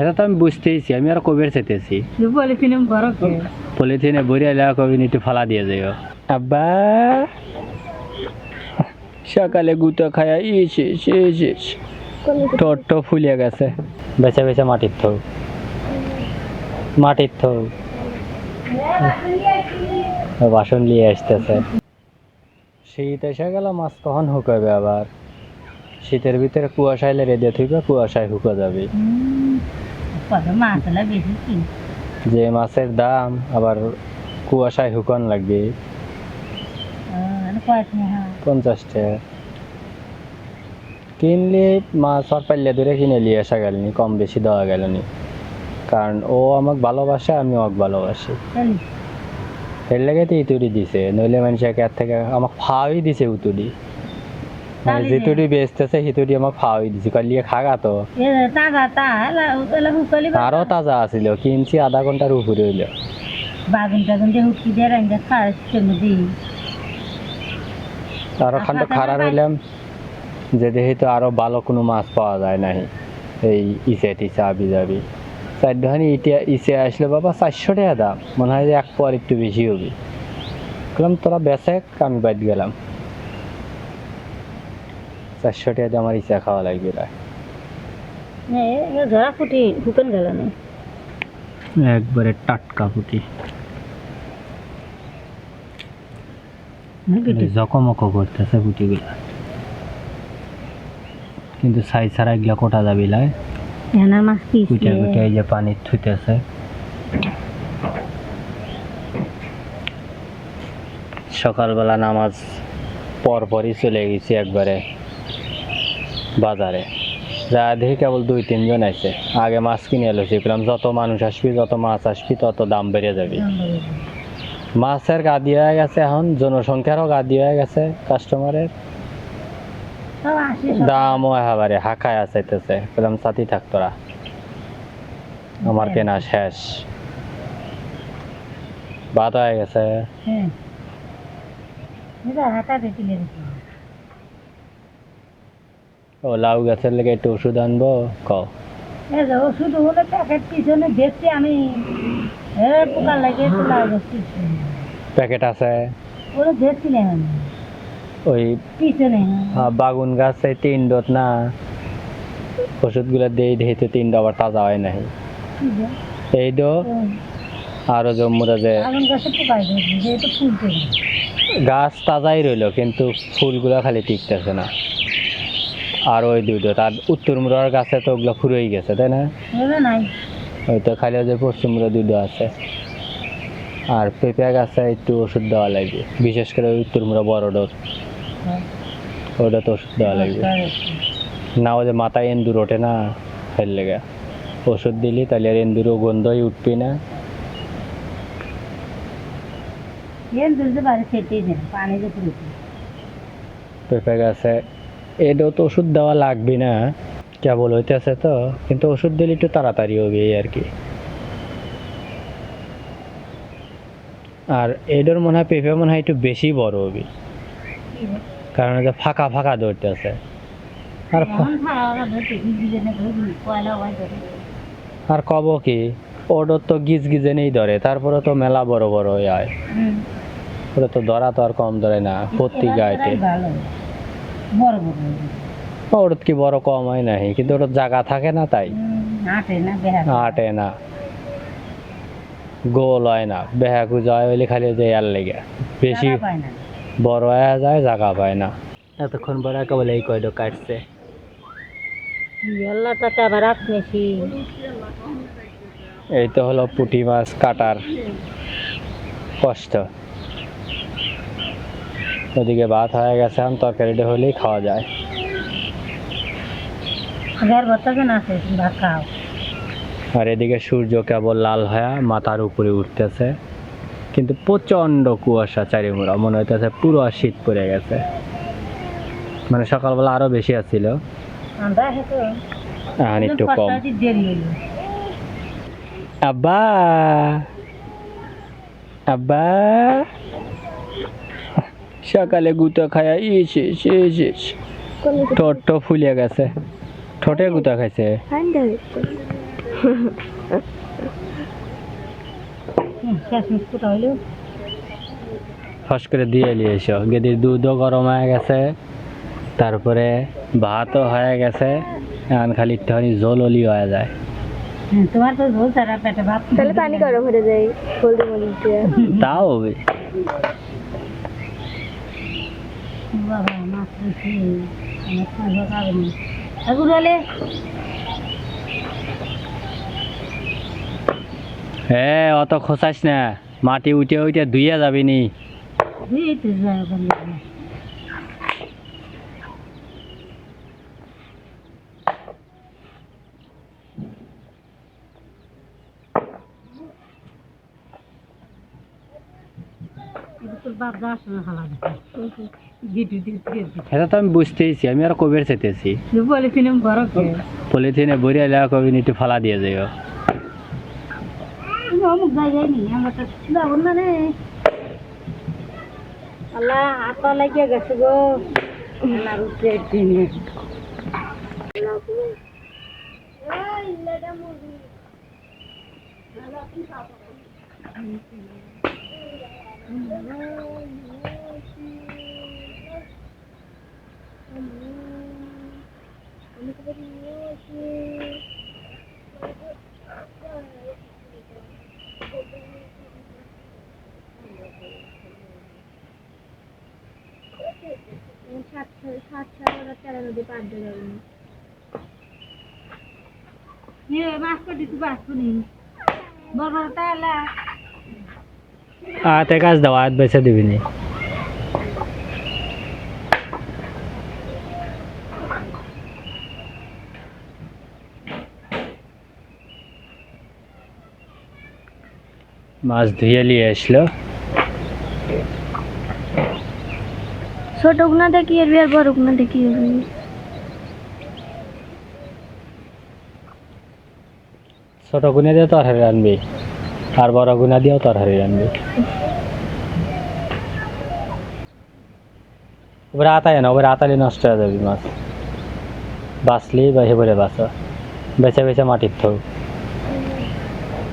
এটা তো আমি বুঝতেইছি আমি আর কবের চাইতেছি পলিথিনে বড় কে? পলিথিনে বরিয়া লেয়া কবিন একটু ফালা দিয়ে যাইও আব্বা! সকালে গুতো খায়া ইস ইস ইস ইস। ঠোঁট টো ফুলিয়ে গেছে। বেছে বেছে মাটির থৌ মাটির থৌ বাসন নিয়ে আসতেছে। শীত এসে গেল মাছ কখন শুকাবে আবার? শীতের ভিতরে কুয়াশায় রেডে থইবে কুয়াশায় শুকা যাবে। কত মাছ হলে বেশি কি যে মাছের দাম আবার কুয়াশায় শুকান লাগবে। হ্যাঁ পঞ্চাশ টাকা। কিনলে মাছ আর পাইলে ধরে কিনে নিয়ে আসা গেলনি কম বেশি দেওয়া গেলনি কারণ ও আমাকে ভালোবাসে আমি ওকে ভালোবাসি। এর লেগে তো ইতুরি দিছে নইলে মানুষের কার থেকে আমাকে ফাওয়াই দিছে উতুরি। মানে বেচতেছে হিতুরি আমাকে ফাওয়াই দিছে। কালিয়ে খাগা তো? তাজা তা এলা এলা তাজা আছিল কিনছি আধা ঘণ্টার উপরে হইল বাগুন টাগুন দিয়ে হুকি দিয়ে রাঙ্গা খায় চলে দিই আরও খান্ড খারাপ হইলাম যে যেহেতু আরও ভালো কোনো মাছ পাওয়া যায় নাই এই ইসে টিসে আবি যাবি। ইটিয়া ইসে আসলে বাবা চারশো টাকা দাম। মনে হয় যে এক পর একটু বেশি হবে। বললাম তোরা বেসেক আমি বাদ গেলাম। চারশো টাকা দিয়ে আমার ইসা খাওয়া লাগবে না ধরা ফুটি হুকেন গেল না। একবারে টাটকা পুটি জকমক করতেছে পুটিগুলা কিন্তু সাই ছাড়া এগুলা কোটা যাবি লাই এনার মাছ কি কুইটা কুইটা এই যে পানি থুইতেছে। সকালবেলা নামাজ পরপরই চলে গেছি একবারে। বাজারে। যা দেখি কেবল দুই তিনজন আছে। আগে মাছ কিনে এলোছি বললাম যত মানুষ আসবি যত মাছ আসবি তত দাম বেড়ে যাবে। মাছের গাদি হয়ে গেছে এখন। জনসংখ্যারও গাদি হয়ে গেছে কাস্টমারের দামও একেবারে হাঁকায় আসাইতেছে বললাম সাথী থাকতোরা আমার কেনা শেষ। বাদ হয়ে গেছে হ্যাঁ এটা হাতাতে তুলে দিচ্ছি ও লাউ গাছের লেগে একটু ওষুধ আনব ক এই যে ওষুধ হলে প্যাকেট পিছনে দেখছি আমি এ পোকা লাগে একটু লাগছি প্যাকেট আছে? ওরা দেখছিলাম আমি। ওই পিছনে। আহ, বাগুন গাছে তিন ডট না। ওষুধগুলো দেই দেই তো তিন আবার তাজা হয় নাই। এই ডো আরও জম্মুরা যে গাছে গাছ তাজাই রইল কিন্তু ফুলগুলা খালি টিকতেছে না। আর ওই দুইটা তার উত্তর মুড়ার গাছে তো ওগুলো ফুরেই গেছে তাই না? ওই তো খালি ওদের পশ্চিম মুড়া দুইটা আছে। আর পেঁপে গাছে একটু ওষুধ দেওয়া লাগবে বিশেষ করে উত্তর মুড়া বড় ডোজ ওটা তো ওষুধ দেওয়া লাগবে। না ওদের মাথায় এন্দুর ওঠে না ফেললে লেগে। ওষুধ দিলি তাহলে আর এন্দুরও গন্ধই উঠবি না। পেঁপে গাছে এটাও তো ওষুধ দেওয়া লাগবে না। কেবল হইতেছে তো কিন্তু ওষুধ দিলে একটু তাড়াতাড়ি হবে আর কি। আর এটার মনে হয় পেঁপে মনে হয় একটু বেশি বড় হবে। কারণ এটা ফাঁকা ফাঁকা ধরতেছে। আর আর কব কি ওটার তো গিজ গিজে নেই ধরে তারপরে তো মেলা বড় বড় হয়ে ওটা তো ধরা তো আর কম ধরে না প্রতি গাইতে বড় বড় ওটার কি বড় কম হয় নাই কিন্তু ওটার জায়গা থাকে না তাই। না আটে না। গোল হয় না বেহাকু যায় হইলে খালি যে আর লেগে। বেশি বড় হয়ে যায় জায়গা পায় না। এতক্ষণ পরে কেবল এই কয়টা কাটছে। আবার আপনেছি এই তো হলো পুঁটি মাছ কাটার কষ্ট। ওদিকে ভাত হয়ে গেছে এখন তরকারিটা হলেই খাওয়া যায়। আর এদিকে সূর্য কেবল লাল হয়ে মাথার উপরে উঠতেছে কিন্তু প্রচণ্ড কুয়াশা চারিমুড়া মনে হইতেছে পুরো শীত পড়ে গেছে। মানে সকালবেলা আরও বেশি আছিল। এখন একটু কম। আব্বা! আব্বা! সকালে গুতো খায়া ইস ইস ইস ইস ঠোঁট তো ফুলিয়ে গেছে। ঠোঁটে গুতা খাইছে। ফস করে দিয়ে নিয়ে এসো। গেদির দুধও গরম হয়ে গেছে। তারপরে ভাতও হয়ে গেছে। এখন খালি একটুখানি জল অলি হয়ে যায়। তোমার তো ঝোল ছাড়া পেটে ভাত তাহলে পানি গরম হয়ে যায় হলদি মরিচ দিয়ে। তাও হবে। না হ্যাঁ অত খোঁচাস না। মাটি উঠে উঠে ধুইয়া যাবি নি। যায় ওখানে তোর বাপ যাওয়ার সময় খালা গিটু দিতে এটা তো আমি বুঝতেইছি আমি আর কবের বড় পলিথিনে বরিয়া লেওয়া কবি একটু ফালা দিয়ে রে। আল্লাহ হাত লাগিয়ে গেছে গো। আল্লাহ রুটে দিনে সাত সাত সাত তেরো নদী পার আতে কাজ দাও আত বেছে দিবি নি। মাছ ধুয়ে নিয়ে আসলো। ছোট গুণা দেখি আর বিয়ার বড় গুণা দেখি। ছোট গুনে দিয়ে তরকারি রানবি। আর বড় গুনা দিয়েও তরকারি রানবি। ওপরে আতায় না ওপরে আতালি নষ্ট হয়ে যাবি মাছ। বাঁচলি বা হেবরে বাঁচ। বেছে বেছে মাটির থৌ।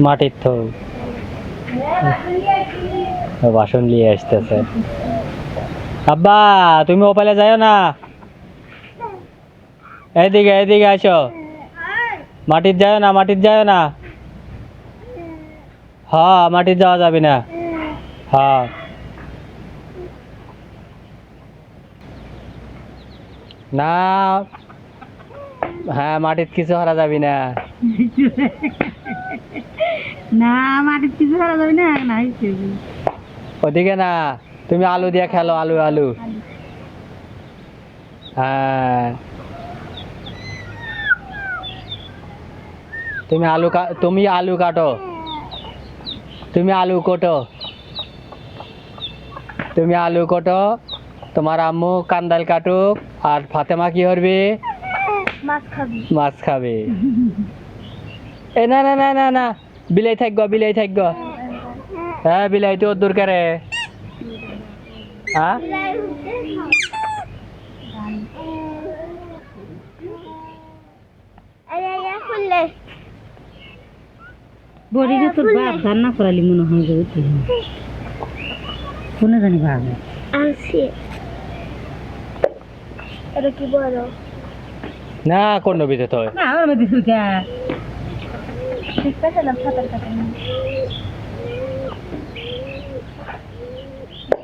মাটির থৌ। বাসন নিয়ে আসতেছে। আব্বা, তুমি ওপালে যাও না। এইদিকে এইদিকে আসো। মাটির যায় না, মাটির যায় না। হ্যাঁ মাটির যাওয়া যাবে না। হ্যাঁ। না হ্যাঁ মাটির কিছু হারা যাবি না। না মাটির কিছু করা যাবে না না হিসেবে ওদিকে না তুমি আলু দিয়ে খেলো আলু আলু। হ্যাঁ। তুমি আলু তুমি আলু কাটো। তুমি আলু কোটো। তুমি আলু কোটো তোমার আম্মু কান্দাল কাটুক আর ফাতেমা কি করবি? মাছ খাবি। মাছ খাবে। এ না না না না না বিলাই থাকব বিলাই থাকব হ্যাঁ বিলাই তো দূর করে হ্যাঁ? খুললে। বড়িটা তোর বাপ রান্না করালি মনে হয় যে কোনে জানি আনছি। এটা কি বড়? না কোন নবীতে তো না আমার মধ্যে সুখা ঠিক আছে না সাঁতার কাটা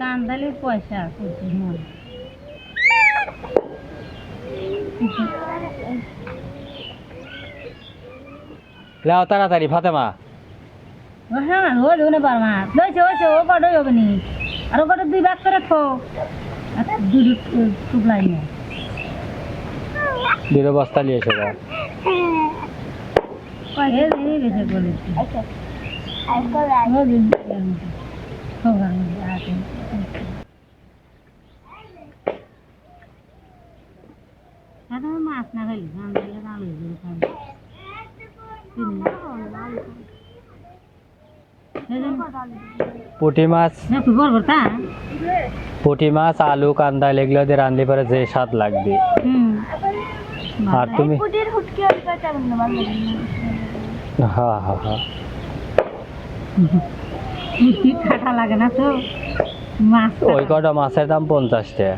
কান্দালে পয়সা করতে মন লাও তাড়াতাড়ি ফাতেমা। ও হ্যাঁ ও ধনে পারমা লইছে ওইছে ও কটা হবে নি। আর ও কটা দুই ভাগ করে খো। দুই টুকলাই নে দুটো বস্তা নিয়ে এসো গা। এ এই গেছে পুঁটি মাছ। তুই পুঁটি মাছ আলু কান্দা এগুলো দিয়ে রান্ধলে পরে যে স্বাদ লাগবে। আর তুমি? আর হ্যাঁ হ্যাঁ হ্যাঁ লাগে না। তো। ওই কটা মাছের দাম পঞ্চাশ টাকা।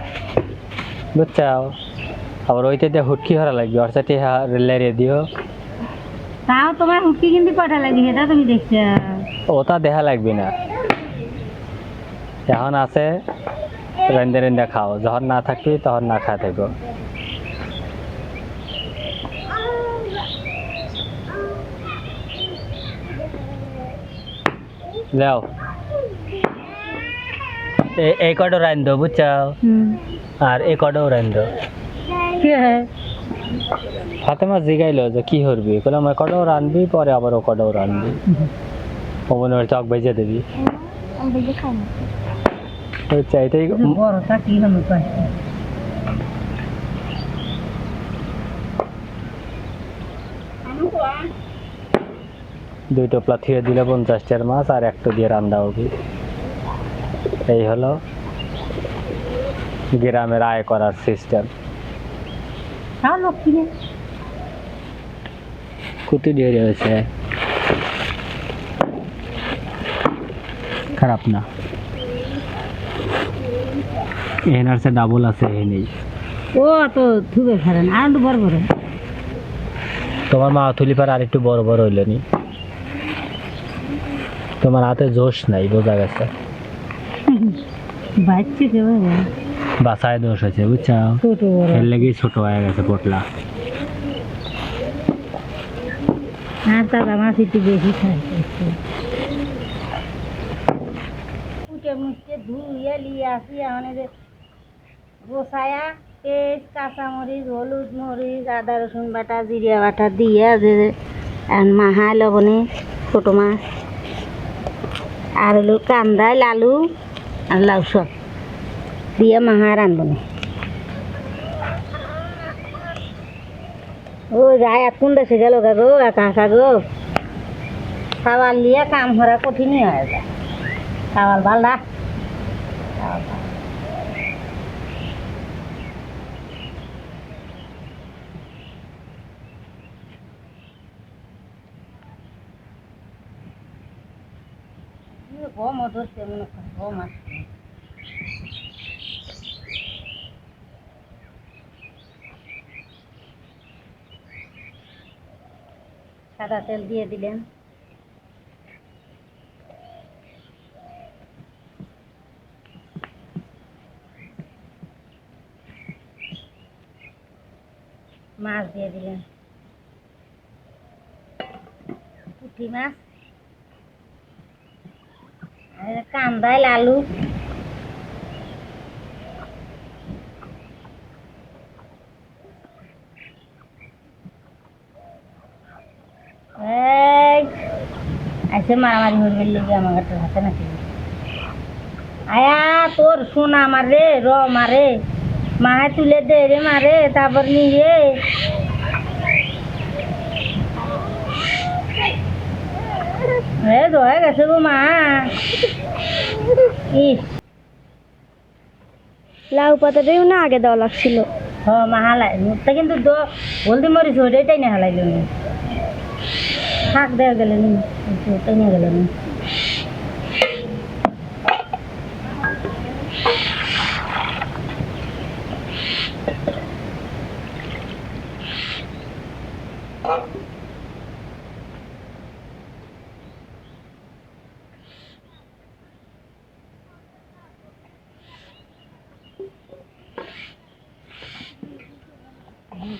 বুঝছাও? আবার ওইতে দিয়ে হুটকি হরা লাগবে। ওর সাথে দিও। তাও তোমার হুটকি কিন্তু কটা লাগে সেটা তুমি দেখছ ওটা দেখা লাগবে না। এখন আছে রেন্দে রেন্দে খাও। যখন না থাকবি তখন না খায় থাকো যাও। এ- এই কটো রান্ধো বুঝছাও? আর এই কটাও রান্ধো ফাতেমা জিগাইলো যে কি করবি? বললাম কটাও রানবি পরে আবার ও কটাও রানবি মনে হয় চক ভেজে দিবি। হবে কয়েকটা দুই টোপলা থিয়ে দিলে পঞ্চাশটার মাছ আর একটা দিয়ে রান্দা হবে। এই হলো গ্রামের আয় করার সিস্টেম তাও কুটি দিয়ে রয়েছে খারাপ না। এনার্সে ডাবল আছে এই ও তো থুবে ফেরেন আর একটু বড় বড়। তোমার মা তুলি পার আর একটু বড় বড় হইল নি। তোমার হাতে জোশ নাই বোঝা গেছে। বাচ্চা কেউ বাসায় দোষ আছে বুঝছ এর লেগেই ছোট হয়ে গেছে পোটলা। আর তার আমার বেশি খাই মুখে ধুয়ে লিয়ে আসি আমাদের বসায়া পেস্ট কাঁচামরিচ, হলুদ মরিচ, আদা, রসুন বাটা জিরিয়া বাটা দিয়ে যে মাহা লবণে ছোটো মাছ। আর হলো কান্দা লালু আর লাউ সব দিয়ে মাহা রান্ধব না ও যায় কোন দেশে গেল গা একা গো? খাবার লিয়ে কাম করা কঠিনই হয়ে যায়। খাবার ভালটা গম ধরছে মনে গম আসছে সাদা তেল দিয়ে দিলেন। মাছ দিয়ে দিলেন। পুঁটি মাছ। কান্দায় আলু এই মারামারি হয়ে গেলে আমার কাছে হাতে নাকি? আয়া, তোর সোনা মারে, র মারে। মাহে তুলে দে রে মারে, তারপর নিয়ে এ হয়ে গেছে গো মা। লাউ পাতাটাই না আগে দেওয়া লাগছিল। হ মা হালাই। মুখটা কিন্তু হলদি মরিচ ওইটাই টাই না। হালাইল শাক দেওয়া গেল নি ওটাই নিয়ে গেল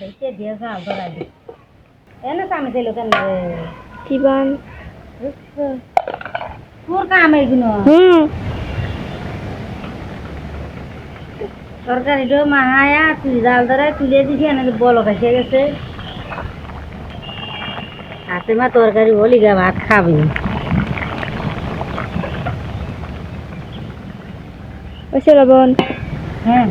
দেখতে দিয়ে গাল ধরাই দি এনে কামে দিল কেন? কি বান তোর কাম এইগুলো হুম। তরকারিটা মাহায়া তুই জাল ধরায় তুলে দিছি এনে বল কাছে গেছে। হাতে মা তরকারি বলি গা ভাত খাবি। ওইসে লবণ হ্যাঁ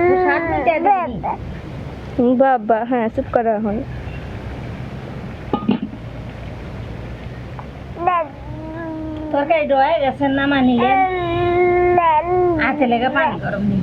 তুই শাক দিতে দিবি। বাবা হ্যাঁ চুপ করা এখন। তরকারি ডয়ে গেছে নামা নিলে হাতে লেগে পানি গরম নি